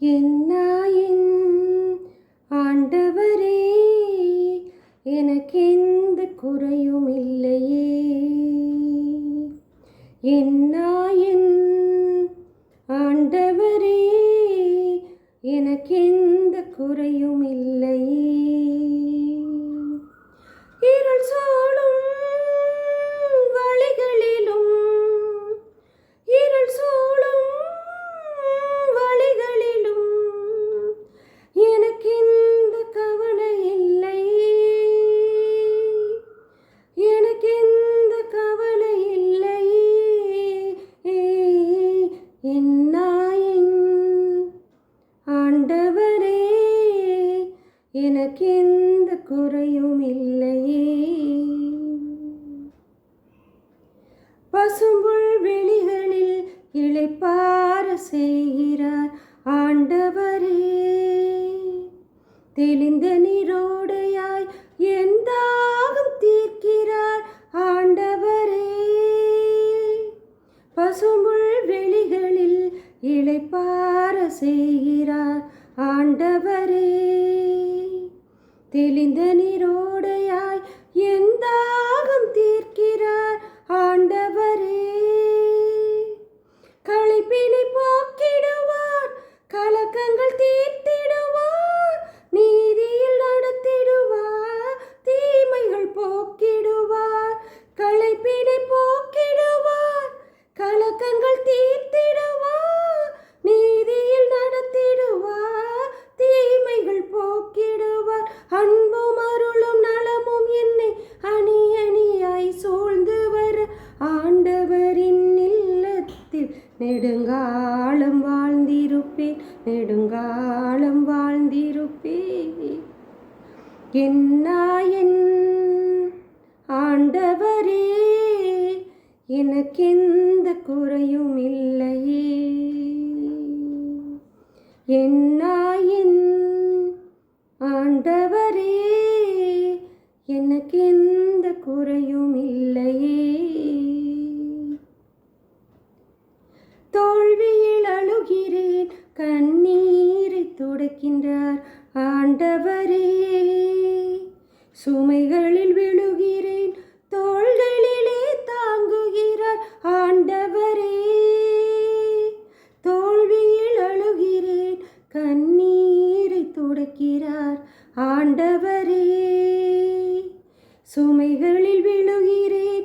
என்னாயின் ஆண்டவரே? எனக்கு எந்த குறையும் இல்லையே. என்னாயின் ஆண்டவரே? எனக்கு எந்த குறையும் இல்லையே. இருள் சோழும் எந்த குறையும் இல்லையே பசும்புல் வெளிகளில் இழைப்பார செய்கிறார் ஆண்டவரே. தெளிந்த நீரோடையாய் எந்தாகும் தீர்க்கிறார் ஆண்டவரே. பசும்புள் வெளிகளில் இழைப்பார செய்கிறார் ஆண்டவரே. தெளிந்த நீரோடையாய் எந்த நெடுங்காலம் வாழ்ந்திருப்பேன் நெடுங்காலம் வாழ்ந்திருப்பேன். என்னாயன் ஆண்டவரே எனக்கெந்த குறையும் இல்லையே. என்னாயின் ஆண்டவரே எனக்கெந்த குறையும் இல்லை தோல்வியில் அழுகிறேன் கண்ணீரை துடைக்கின்றார் ஆண்டவரே. சுமைகளில் விழுகிறேன் தோள்களிலே தாங்குகிறார் ஆண்டவரே. தோல்வியில் அழுகிறேன் கண்ணீரை துடைக்கிறார் ஆண்டவரே. சுமைகளில் விழுகிறேன்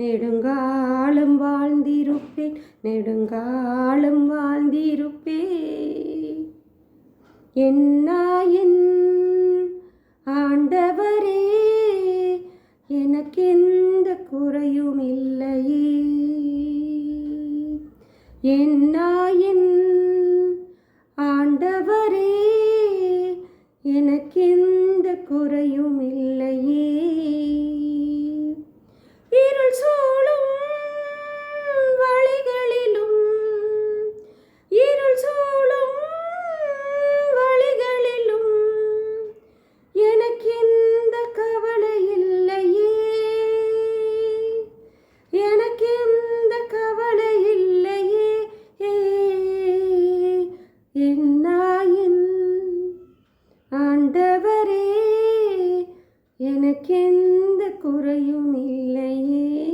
நெடுங்காலம் வாழ்ந்திருப்பேன் நெடுங்காலம் வாழ்ந்திருப்பேன். என்னாயின் ஆண்டவரே எனக்கெந்த குறையும் இல்லையே. என்னாயின் ஆண்டவரே எனக்கெந்த குறையும் இல்லை எனக்கெந்த குறையும் இல்லையே.